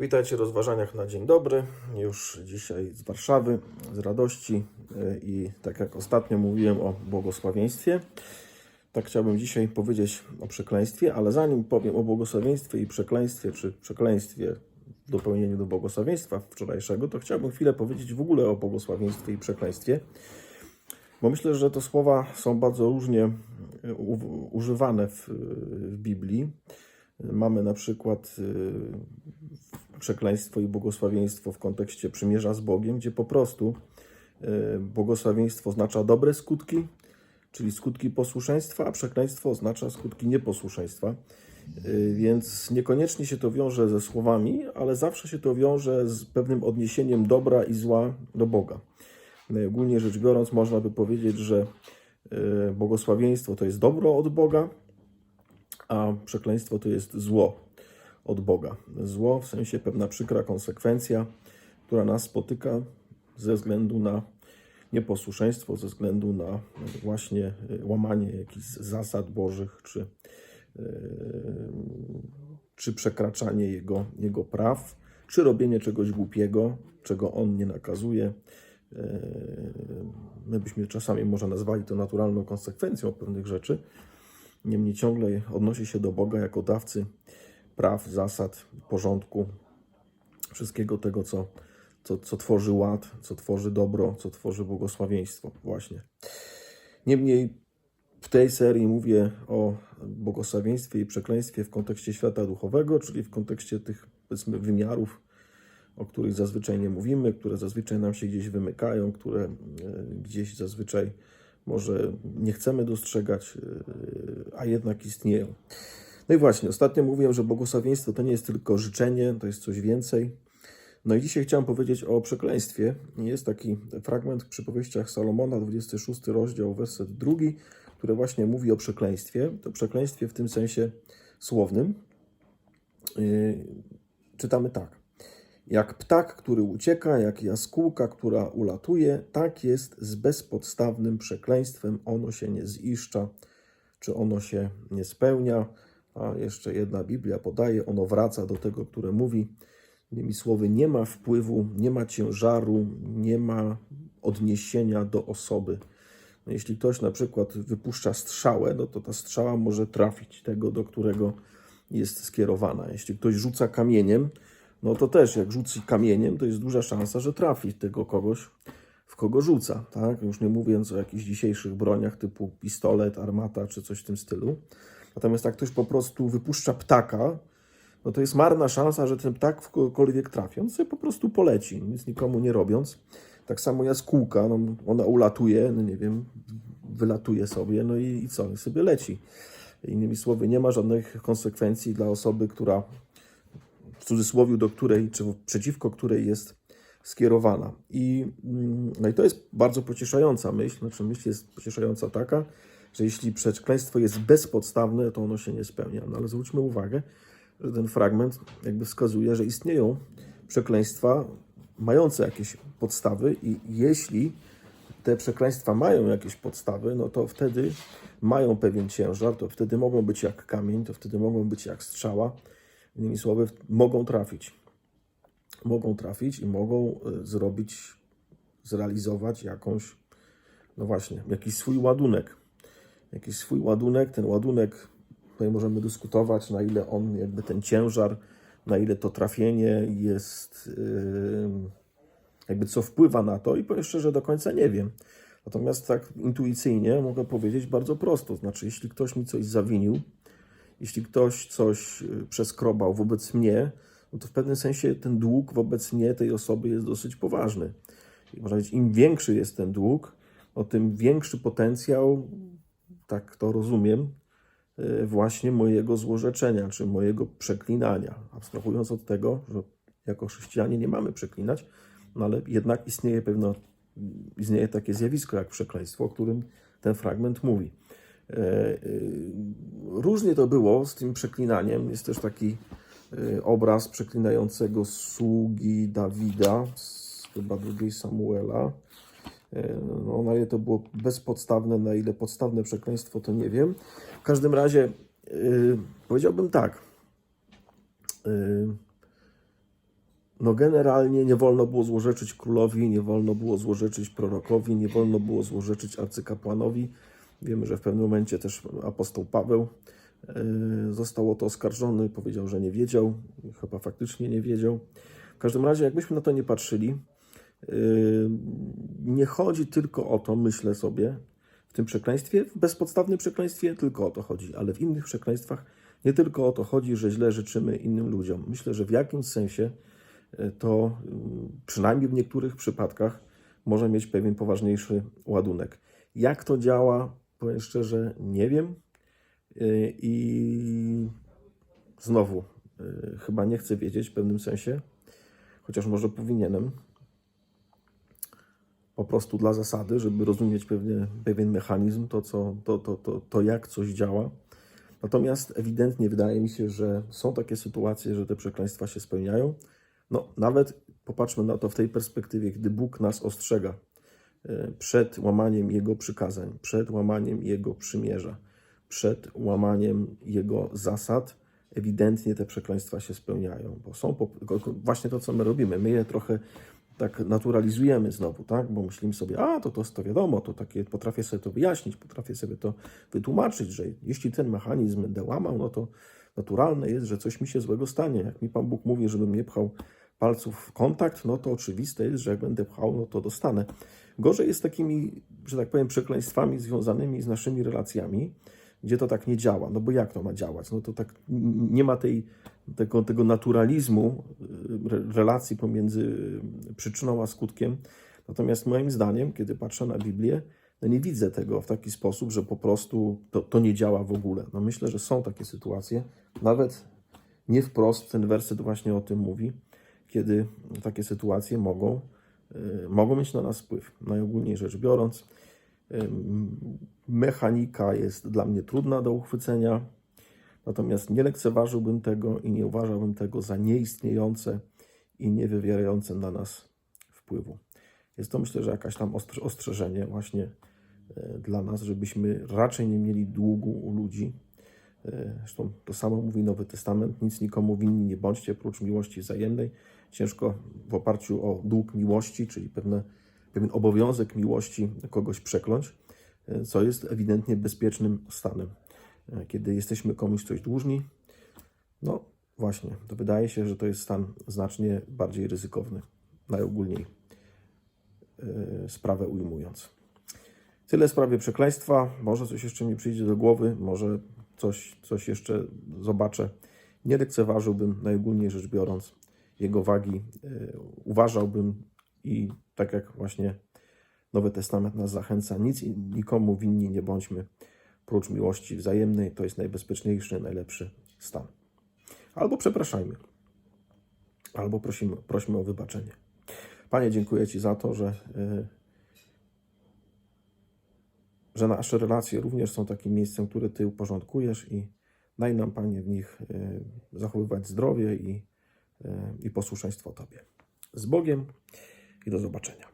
Witajcie w rozważaniach na dzień dobry. Już dzisiaj z Warszawy, z radości yy, i tak jak ostatnio mówiłem o błogosławieństwie, tak chciałbym dzisiaj powiedzieć o przekleństwie, ale zanim powiem o błogosławieństwie i przekleństwie, czy przekleństwie w dopełnieniu do błogosławieństwa wczorajszego, to chciałbym chwilę powiedzieć w ogóle o błogosławieństwie i przekleństwie, bo myślę, że te słowa są bardzo różnie u- używane w, w Biblii. Mamy na przykład y, przekleństwo i błogosławieństwo w kontekście przymierza z Bogiem, gdzie po prostu y, błogosławieństwo oznacza dobre skutki, czyli skutki posłuszeństwa, a przekleństwo oznacza skutki nieposłuszeństwa. Y, Więc niekoniecznie się to wiąże ze słowami, ale zawsze się to wiąże z pewnym odniesieniem dobra i zła do Boga. Najogólniej rzecz biorąc, można by powiedzieć, że błogosławieństwo to jest dobro od Boga, a przekleństwo to jest zło od Boga. Zło w sensie pewna przykra konsekwencja, która nas spotyka ze względu na nieposłuszeństwo, ze względu na właśnie y, łamanie jakichś zasad Bożych, czy, yy, czy przekraczanie Jego, Jego praw, czy robienie czegoś głupiego, czego On nie nakazuje. Yy, My byśmy czasami może nazwali to naturalną konsekwencją pewnych rzeczy, Niemniej ciągle odnosi się do Boga jako dawcy praw, zasad, porządku, wszystkiego tego, co, co, co tworzy ład, co tworzy dobro, co tworzy błogosławieństwo, właśnie. Niemniej w tej serii mówię o błogosławieństwie i przekleństwie w kontekście świata duchowego, czyli w kontekście tych powiedzmy wymiarów, o których zazwyczaj nie mówimy, które zazwyczaj nam się gdzieś wymykają, które e, gdzieś zazwyczaj może nie chcemy dostrzegać, e, a jednak istnieją. No i właśnie, ostatnio mówiłem, że błogosławieństwo to nie jest tylko życzenie, to jest coś więcej. No i dzisiaj chciałem powiedzieć o przekleństwie. Jest taki fragment w przypowieściach Salomona, 26 rozdział, werset drugi, który właśnie mówi o przekleństwie. To przekleństwie w tym sensie słownym. Yy, czytamy tak. Jak ptak, który ucieka, jak jaskółka, która ulatuje, tak jest z bezpodstawnym przekleństwem. Ono się nie ziszcza, czy ono się nie spełnia. A jeszcze jedna Biblia podaje, ono wraca do tego, które mówi. Innymi słowy, nie ma wpływu, nie ma ciężaru, nie ma odniesienia do osoby. No jeśli ktoś na przykład wypuszcza strzałę, no to ta strzała może trafić tego, do którego jest skierowana. Jeśli ktoś rzuca kamieniem, no to też jak rzuci kamieniem, to jest duża szansa, że trafi tego kogoś, w kogo rzuca. Tak? Już nie mówiąc o jakichś dzisiejszych broniach typu pistolet, armata czy coś w tym stylu. Natomiast jak ktoś po prostu wypuszcza ptaka, no to jest marna szansa, że ten ptak w kogokolwiek trafi. On sobie po prostu poleci, nic nikomu nie robiąc. Tak samo jaskółka, no, ona ulatuje, no nie wiem, wylatuje sobie, no i, i co? I sobie leci. Innymi słowy, nie ma żadnych konsekwencji dla osoby, która w cudzysłowie do której, czy przeciwko której jest skierowana. I, mm, no i to jest bardzo pocieszająca myśl, znaczy myśl jest pocieszająca taka, że jeśli przekleństwo jest bezpodstawne, to ono się nie spełnia. No ale zwróćmy uwagę, że ten fragment jakby wskazuje, że istnieją przekleństwa mające jakieś podstawy i jeśli te przekleństwa mają jakieś podstawy, no to wtedy mają pewien ciężar, to wtedy mogą być jak kamień, to wtedy mogą być jak strzała. Innymi słowy, mogą trafić. Mogą trafić i mogą y, zrobić, zrealizować jakąś, no właśnie, jakiś swój ładunek. Jakiś swój ładunek, ten ładunek, tutaj możemy dyskutować, na ile on, jakby ten ciężar, na ile to trafienie jest, yy, jakby co wpływa na to i powiem szczerze, do końca nie wiem. Natomiast tak intuicyjnie mogę powiedzieć bardzo prosto, znaczy jeśli ktoś mi coś zawinił, jeśli ktoś coś y, przeskrobał wobec mnie, no to w pewnym sensie ten dług wobec mnie, tej osoby jest dosyć poważny. I można powiedzieć, im większy jest ten dług, no tym większy potencjał, tak to rozumiem, y, właśnie mojego złorzeczenia, czy mojego przeklinania. Abstrahując od tego, że jako chrześcijanie nie mamy przeklinać, no ale jednak istnieje pewno, istnieje takie zjawisko jak przekleństwo, o którym ten fragment mówi. E, e, Różnie to było z tym przeklinaniem. Jest też taki e, obraz przeklinającego sługi Dawida z chyba drugiej Samuela. No, na ile to było bezpodstawne, na ile podstawne przekleństwo, to nie wiem. W każdym razie e, powiedziałbym tak. E, no generalnie nie wolno było złorzeczyć królowi, nie wolno było złorzeczyć prorokowi, nie wolno było złorzeczyć arcykapłanowi. Wiemy, że w pewnym momencie też apostoł Paweł e, został o to oskarżony, powiedział, że nie wiedział, chyba faktycznie nie wiedział. W każdym razie, jakbyśmy na to nie patrzyli, nie chodzi tylko o to, myślę sobie, w tym przekleństwie, w bezpodstawnym przekleństwie tylko o to chodzi, ale w innych przekleństwach nie tylko o to chodzi, że źle życzymy innym ludziom. Myślę, że w jakimś sensie e, to mm, przynajmniej w niektórych przypadkach może mieć pewien poważniejszy ładunek. Jak to działa, powiem szczerze, nie wiem. Yy, I znowu, yy, chyba nie chcę wiedzieć w pewnym sensie, chociaż może powinienem. Po prostu dla zasady, żeby rozumieć pewnie, pewien mechanizm, to, co, to, to, to, to jak coś działa. Natomiast ewidentnie wydaje mi się, że są takie sytuacje, że te przekleństwa się spełniają. No, nawet popatrzmy na to w tej perspektywie, gdy Bóg nas ostrzega e, przed łamaniem Jego przykazań, przed łamaniem Jego przymierza, przed łamaniem Jego zasad, ewidentnie te przekleństwa się spełniają, bo są po, właśnie to, co my robimy. My je trochę tak naturalizujemy znowu, tak? Bo myślimy sobie, a to, to, to wiadomo, to takie, potrafię sobie to wyjaśnić, potrafię sobie to wytłumaczyć, że jeśli ten mechanizm będę łamał, no to naturalne jest, że coś mi się złego stanie. Jak mi Pan Bóg mówi, żebym nie pchał palców w kontakt, no to oczywiste jest, że jak będę pchał, no to dostanę. Gorzej jest takimi, że tak powiem, przekleństwami związanymi z naszymi relacjami, gdzie to tak nie działa. No bo jak to ma działać? No to tak nie ma tej, tego, tego naturalizmu y, relacji pomiędzy przyczyną a skutkiem. Natomiast moim zdaniem, kiedy patrzę na Biblię, no nie widzę tego w taki sposób, że po prostu to, to nie działa w ogóle. No myślę, że są takie sytuacje, nawet nie wprost ten werset właśnie o tym mówi, kiedy takie sytuacje mogą, y, mogą mieć na nas wpływ. Najogólniej rzecz biorąc, Mechanika jest dla mnie trudna do uchwycenia, natomiast nie lekceważyłbym tego i nie uważałbym tego za nieistniejące i nie wywierające na nas wpływu. Jest to myślę, że jakaś tam ostrzeżenie właśnie e, dla nas, żebyśmy raczej nie mieli długu u ludzi. E, zresztą to samo mówi Nowy Testament, nic nikomu winni nie bądźcie, prócz miłości wzajemnej. Ciężko w oparciu o dług miłości, czyli pewne, pewien obowiązek miłości kogoś przekląć co jest ewidentnie bezpiecznym stanem. Kiedy jesteśmy komuś coś dłużni, no właśnie, to wydaje się, że to jest stan znacznie bardziej ryzykowny, najogólniej e, sprawę ujmując. Tyle w sprawie przekleństwa. Może coś jeszcze mi przyjdzie do głowy, może coś, coś jeszcze zobaczę. Nie lekceważyłbym, najogólniej rzecz biorąc, jego wagi. E, uważałbym i tak jak właśnie Nowy Testament nas zachęca, nic nikomu winni nie bądźmy, prócz miłości wzajemnej, to jest najbezpieczniejszy, najlepszy stan. Albo przepraszajmy, albo prosimy, prośmy o wybaczenie. Panie, dziękuję Ci za to, że, yy, że nasze relacje również są takim miejscem, które Ty uporządkujesz i daj nam, Panie, w nich yy, zachowywać zdrowie i, yy, i posłuszeństwo Tobie. Z Bogiem i do zobaczenia.